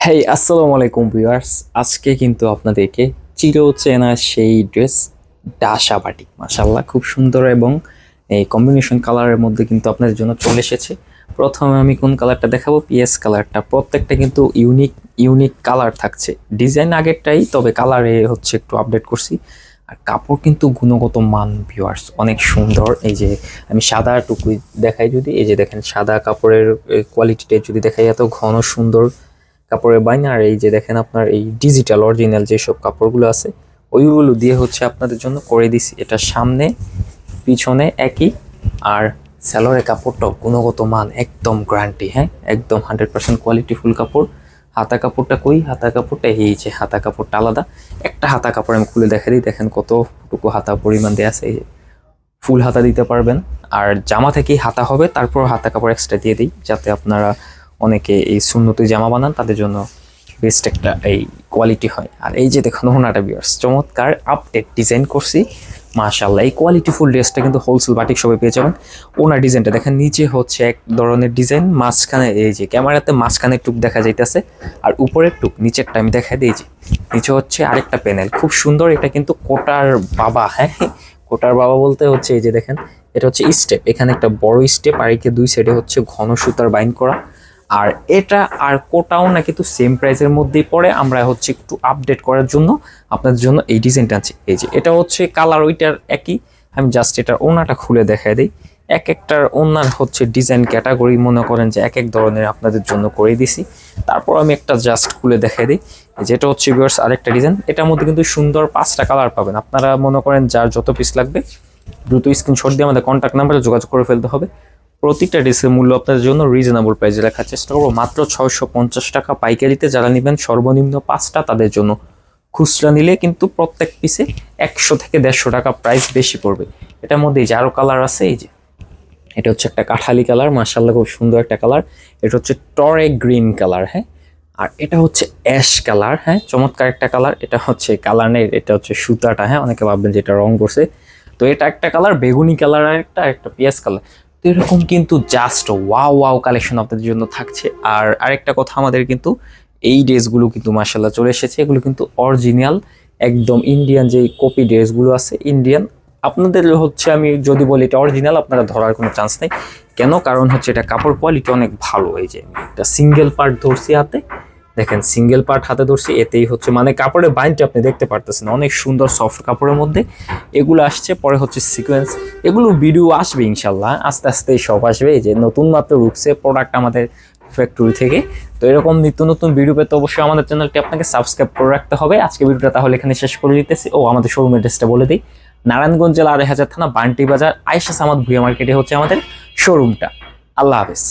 হেই আসসালামু আলাইকুম ভিউয়ার্স আজকে কিন্তু আপনাদেরকে চির চেনা সেই ড্রেস ডাসা বাটিক মাসাল্লাহ খুব সুন্দর এবং এই কম্বিনেশন কালারের মধ্যে কিন্তু আপনাদের জন্য চলে এসেছে। প্রথমে আমি কোন কালারটা দেখাবো? পিএস কালারটা প্রত্যেকটা কিন্তু ইউনিক ইউনিক কালার থাকছে। ডিজাইন আগেরটাই, তবে কালারে হচ্ছে একটু আপডেট করছি। আর কাপড় কিন্তু গুণগত মান ভিউয়ার্স অনেক সুন্দর। এই যে আমি সাদা টুকুই দেখাই যদি, এই যে দেখেন, সাদা কাপড়ের কোয়ালিটিটা যদি দেখাই, এত ঘন সুন্দর কাপড়ের বাইনার, এই যে দেখেন আপনার এই ডিজিটাল অরিজিনাল যেসব কাপড়গুলো আছে, ওইগুলো দিয়ে হচ্ছে আপনাদের জন্য করে দিছি। এটা সামনে, পিছনে একই, আর স্যালোরের কাপড়টাও গুণগত মান একদম গ্যারান্টি হ্যাঁ? একদম হান্ড্রেড পার্সেন্ট কোয়ালিটি ফুল কাপড়। হাতা কাপড়টা কই? হাতা কাপড়টা এই যে হাতা কাপড়টা আলাদা। একটা হাতা কাপড় আমি খুলে দেখা দিই, দেখেন কতটুকু হাতা পরিমাণ দেওয়া আছে ফুল হাতা দিতে পারবেন, আর জামা থেকেই হাতা হবে, তারপর হাতা কাপড় এক্সট্রা দিয়ে দিই, যাতে আপনারা অনেকে এই সুন্নতি জামা বানান, তাদের জন্য বেস্ট একটা এই কোয়ালিটি হয়। আর এই যে দেখুন ওনাটা বিয়ার্স চমৎকার আপডেট ডিজাইন করছি। মাশাল্লাহ এই কোয়ালিটি ফুল ড্রেসটা কিন্তু হোলসেল বাটিক সবাই পেয়ে যাবেন। ওনার ডিজাইনটা দেখেন, নিচে হচ্ছে এক ধরনের ডিজাইন মাঝখানে এই যে ক্যামেরাতে মাঝখানে টুক দেখা যাইতেছে, আর উপরের টুক, নিচেরটা আমি দেখা দিই যে। নিচে হচ্ছে আরেকটা প্যানেল খুব সুন্দর এটা কিন্তু কোটার বাবা হ্যাঁ কোটার বাবা বলতে হচ্ছে এই যে দেখেন, এটা হচ্ছে স্টেপ এখানে একটা বড় স্টেপ আর একে দুই সাইডে হচ্ছে ঘন সুতার বাইন করা। আর এটা আর কোটাও না কিন্তু সেম প্রাইসের মধ্যেই পড়ে। আমরা হচ্ছে একটু আপডেট করার জন্য আপনাদের জন্য এই ডিজাইনটা আনছি। এই যে, এটা হচ্ছে কালার ওইটার একই। আমি জাস্ট এটার ওনাটা খুলে দেখাই দিই। এক একটার ওনার হচ্ছে ডিজাইন ক্যাটাগরি মনে করেন যে এক এক ধরনের আপনাদের জন্য করে দিছি। তারপর আমি একটা জাস্ট খুলে দেখাই দিই। যেটা হচ্ছে ভিউয়ার্স আরেকটা ডিজাইন এটার মধ্যে কিন্তু সুন্দর পাঁচটা কালার পাবেন। আপনারা মনে করেন যার যত পিস লাগবে, দ্রুত স্ক্রিনশট দিয়ে আমাদের কন্ট্যাক্ট নাম্বারে যোগাযোগ করে ফেলতে হবে। প্রতিটা ড্রেসের মূল্য আপনাদের জন্য রিজনেবল প্রাইসে রাখার চেষ্টা করব। মাত্র ছয়শো পঞ্চাশ টাকা পাইকারিতে যারা নেবেন, সর্বনিম্ন পাঁচটা তাদের জন্য। খুচরা নিলে কিন্তু প্রত্যেক পিসে একশো থেকে দেড়শো টাকা প্রাইস বেশি পড়বে। এটার মধ্যে যে কালার আছে, এই যে এটা হচ্ছে একটা কাঠালি কালার মার্শাল্লাহ খুব সুন্দর একটা কালার এটা হচ্ছে টরে গ্রিন কালার হ্যাঁ? আর এটা হচ্ছে অ্যাশ কালার হ্যাঁ? চমৎকার একটা কালার এটা হচ্ছে কালার নেই, এটা হচ্ছে সুতাটা হ্যাঁ? অনেকে ভাববেন যে এটা রং করছে। তো এটা একটা কালার বেগুনি কালার আর একটা একটা পিঁয়াজ কালার তো এরকম কিন্তু জাস্ট ওয়াও ওয়াও কালেকশন আপনাদের জন্য থাকছে। আর আরেকটা কথা আমাদের কিন্তু এই ড্রেসগুলো কিন্তু মার্শাল্লাহ চলে এসেছে। এগুলো কিন্তু অরিজিনাল একদম ইন্ডিয়ান যে কপি ড্রেসগুলো আছে ইন্ডিয়ান আপনাদের হচ্ছে আমি যদি বলি এটা অরিজিনাল আপনারা ধরার কোনো চান্স নেই। কেন? কারণ হচ্ছে এটা কাপড় কোয়ালিটি অনেক ভালো। এই যে একটা সিঙ্গেল পার্ট ধরছি হাতে। দেখেন সিঙ্গেল পার্ট হাতে ধরছি, এতেই হচ্ছে মানে কাপড়ের বাইনটা আপনি দেখতে পারতেছেন, অনেক সুন্দর সফট কাপড়ের মধ্যে। এগুলো আসছে, পরে হচ্ছে সিকোয়েন্স এগুলো ভিডিও আসবে ইনশাল্লাহ, আস্তে আস্তে সব আসবে যে নতুন মাত্র রুখছে প্রোডাক্ট আমাদের ফ্যাক্টরি থেকে। তো এরকম নিত্য নতুন ভিডিও পেতে অবশ্যই আমাদের চ্যানেলটি আপনাকে সাবস্ক্রাইব করে রাখতে হবে। আজকে ভিডিওটা তাহলে এখানে শেষ করে দিতেছি। ও, আমাদের শোরুম অ্যাড্রেসটা বলে দিই। নারায়ণগঞ্জ জেলা আড়াই হাজার থানা, বান্টি বাজার আয়সা সামাদ ভুয়া মার্কেটে হচ্ছে আমাদের শোরুমটা আল্লাহ হাফেজ।